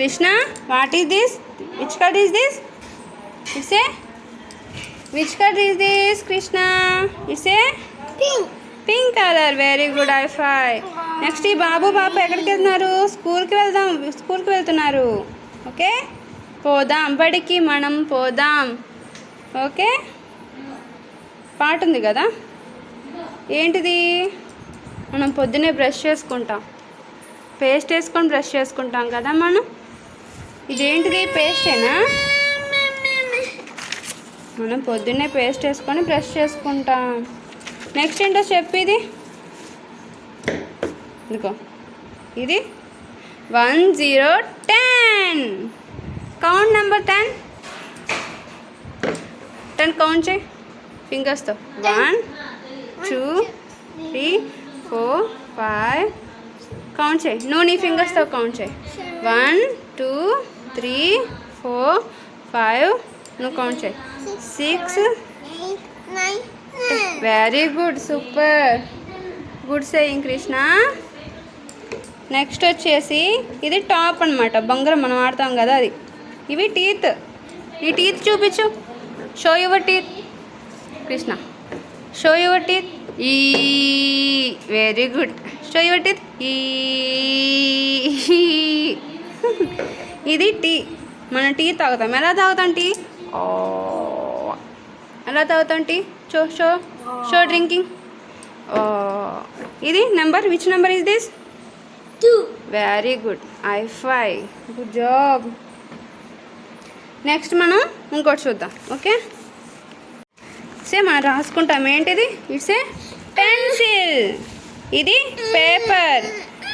Krishna what is this which colour is this it's a which colour is this Krishna? It's a pink pink colour very good high five next ఈ బాబు పాప ఎక్కడికి వెళ్తున్నారు? స్కూల్కి వెళ్దాం స్కూల్కి వెళ్తున్నారు. ఓకే పోదాం బడికి మనం పోదాం. ఓకే పాట ఉంది కదా? ఏంటిది? మనం పొద్దునే బ్రష్ చేసుకుంటాం. పేస్ట్ వేసుకొని బ్రష్ చేసుకుంటాం కదా మనం? ఇదేంటిది? పేస్టేనా మనం పొద్దున్నే పేస్ట్ వేసుకొని బ్రష్ చేసుకుంటాం. నెక్స్ట్ ఏంటో చెప్పిది ఇది. ఇదిగో. ఇది one zero ten. Count number ten. Ten count చేయి. ఫింగర్స్తో one two three four five count చేయి. నువ్వు నీ ఫింగర్స్తో కౌంట్ చేయి. One two three four five. నువ్వు కౌంట్ చేయి. Six very good super good saying Krishna next వచ్చేసి ఇది టాప్ అన్నమాట. బంగారం మనం ఆడతాం కదా అది. ఇవి టీత్ ఈ టీత్ చూపించు. Show your teeth Krishna show your teeth ఈ very good show your teeth ఈ ఇది టీ. మనం టీ తాగుతాం. ఎలా తాగుతాం టీ? ఓ ఎలా తాగుతాం tea? Show show show drinking. ఇది number? Which number is this? Two. Very good high five good job next మనం ఇంకోటి చూద్దాం. ఓకే సే మనం రాసుకుంటాం. ఏంటిది? ఇట్స్ ఏ పెన్సిల్ ఇది పేపర్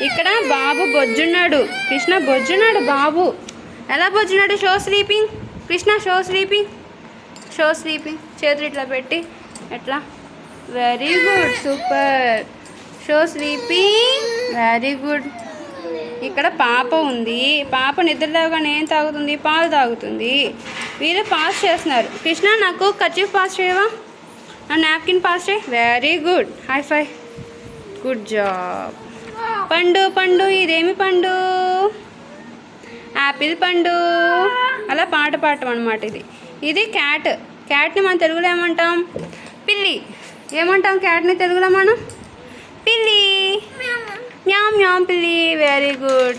ఇక్కడ బాబు బొజ్జున్నాడు. కృష్ణ బొజ్జున్నాడు బాబు. ఎలా బొజ్జున్నాడు? Show sleeping Krishna show sleeping show sleeping చేతులు ఇట్లా పెట్టి. ఎట్లా? Very good super show sleeping very good ఇక్కడ పాప ఉంది. పాప నిద్రలేవగానే ఏం తాగుతుంది? పాలు తాగుతుంది. వీళ్ళు పాస్ చేస్తున్నారు. కృష్ణ నాకు కచీఫ్ పాస్ చేయవా? నా నాప్కిన్ పాస్ చేయి. Very good high five good job పండు పండు ఇదేమి పండు? యాపిల్ పండు. అలా పాట పాడటం అనమాట ఇది. ఇది క్యాట్. క్యాట్ని మనం తెలుగులో ఏమంటాం? పిల్లి. ఏమంటాం క్యాట్ని తెలుగులో మనం? పిల్లి. మ్యామ్. మ్యామ్ పిల్లి. Very good